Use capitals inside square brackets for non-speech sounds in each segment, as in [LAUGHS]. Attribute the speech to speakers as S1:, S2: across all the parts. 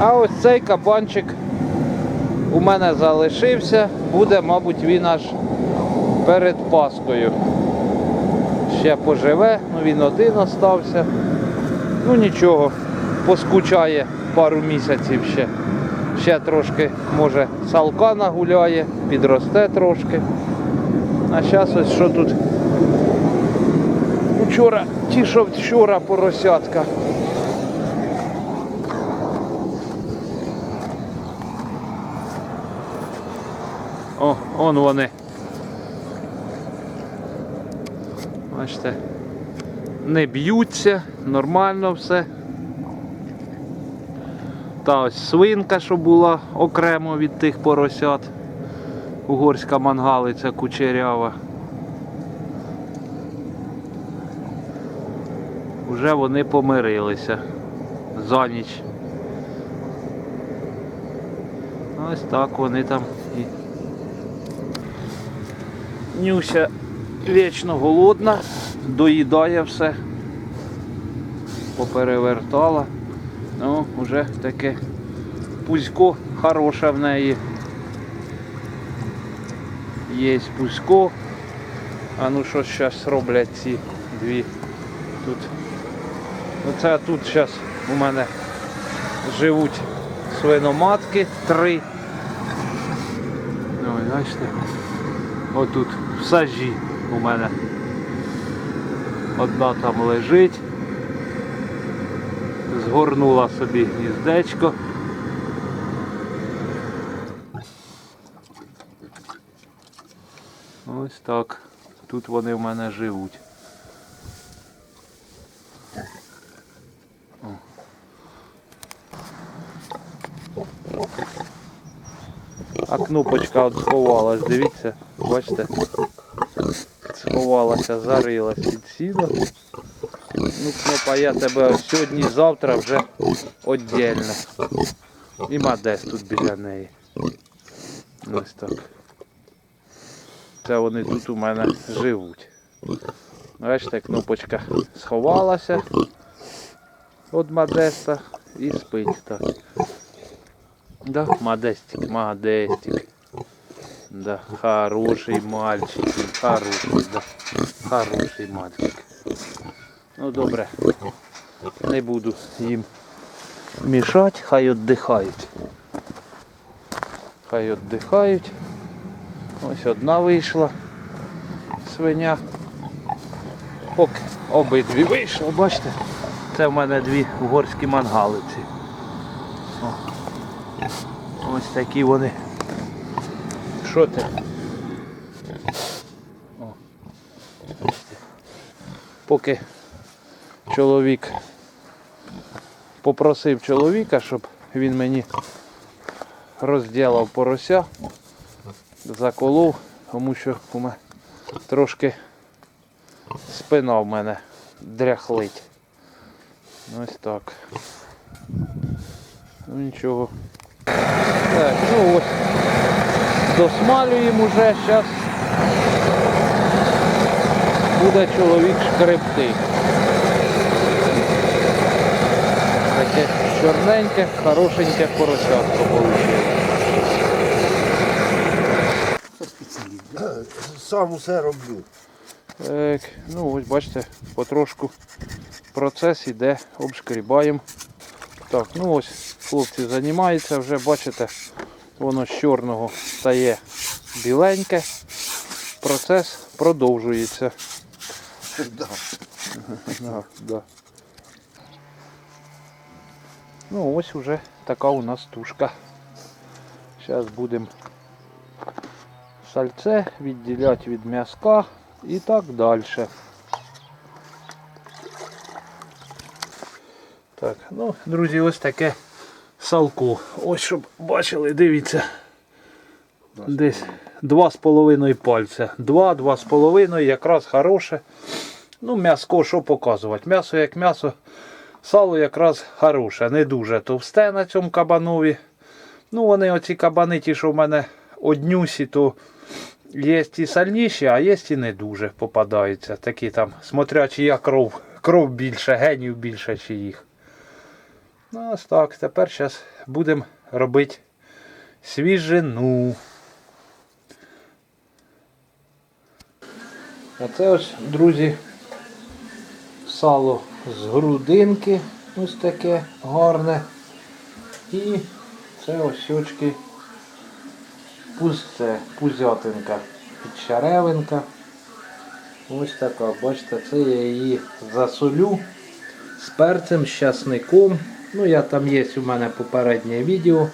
S1: А ось цей кабанчик у мене залишився. Буде, мабуть, він аж перед Паскою. Ще поживе, ну він один остався. Ну нічого, поскучає пару місяців ще. Ще трошки, може, салка нагуляє, підросте трошки. А зараз ось що тут. Вчора, ті, що вчора поросятка. Он вони. Бачите, не б'ються, нормально все. Та ось свинка, що була окремо від тих поросят. Угорська мангалиця кучерява. Уже вони помирилися за ніч. Ось так вони там і. Нюся вічно голодна, доїдає все, поперевертала. Ну, вже таке пузько хороше в неї. Є пузько. А ну що зараз роблять ці дві тут. Оце тут зараз у мене живуть свиноматки три. Ой, бачите. Отут сажі у мене. Одна там лежить. Згорнула собі гніздечко. Ось так. Тут вони в мене живуть. А кнопочка от сховалась, дивіться, бачите? Сховалася, зарилась під сіно. Ну, кнопа, я тебе сьогодні, завтра вже віддільно. І Мадес тут біля неї. Ось так. Це вони тут у мене живуть. Бачите, кнопочка сховалася від Мадеста і спить так. Да, Модестик, Модестик. Да, хороший мальчик, хороший, да. Хороший мальчик. Ну добре. Не буду їм мішати, хай віддихають. Хай віддихають. Ось одна вийшла свиня. Поки обидві вийшли, бачите? Це в мене дві угорські мангалиці. Ось такі вони. Що ти? Поки чоловік попросив чоловіка, щоб він мені розділав порося, заколов, тому що у мене трошки спина в мене дряхлить. Ось так. Ну нічого. Так, ну ось досмалюємо вже, зараз буде чоловік шкребти. Таке чорненьке, хорошеньке поросятко вийшло.
S2: Сам усе роблю.
S1: Так, ну ось бачите, потрошку процес іде, обшкрібаємо. Так, ну ось хлопці займаються, вже бачите, воно з чорного стає біленьке. Процес продовжується. [LAUGHS] Да. Да. Ну ось уже така у нас тушка. Зараз будемо сальце відділяти від м'язка і так далі. Так, ну, друзі, ось таке салко. Ось щоб бачили, дивіться. Десь два з половиною пальця. Два, два з половиною, якраз хороше. Ну, м'яско, що показувати? М'ясо як м'ясо, сало якраз хороше, не дуже товсте на цьому кабанові. Ну, вони оці кабани, ті, що в мене однюсі, то є і сальніші, а є і не дуже попадаються. Такі там, смотря чия кров, кров більше, генів більше чи їх. Ну, ось так, тепер зараз будемо робити свіжину. А це ось, друзі, сало з грудинки. Ось таке гарне. І це ось очки пузце, пузятинка, підчеревинка. Ось така, бачите, це я її засолю з перцем, з часником. Ну, я там є у мене попереднє відео,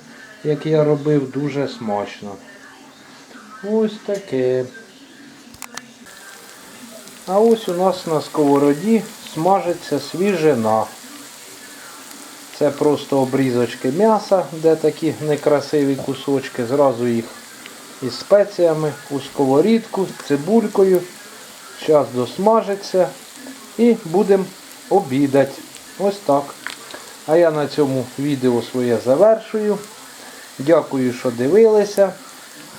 S1: яке я робив, дуже смачно. Ось таке. А ось у нас на сковороді смажиться свіжина. Це просто обрізочки м'яса, де такі некрасиві кусочки. Зразу їх із спеціями у сковорідку, цибулькою. Зараз досмажиться і будемо обідати. Ось так. А я на цьому відео своє завершую. Дякую, що дивилися.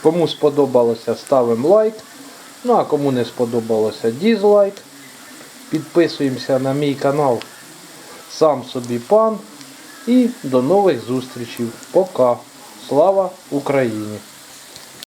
S1: Кому сподобалося, ставимо лайк. Ну а кому не сподобалося, дізлайк. Підписуємося на мій канал Сам собі пан. І до нових зустрічей. Пока. Слава Україні!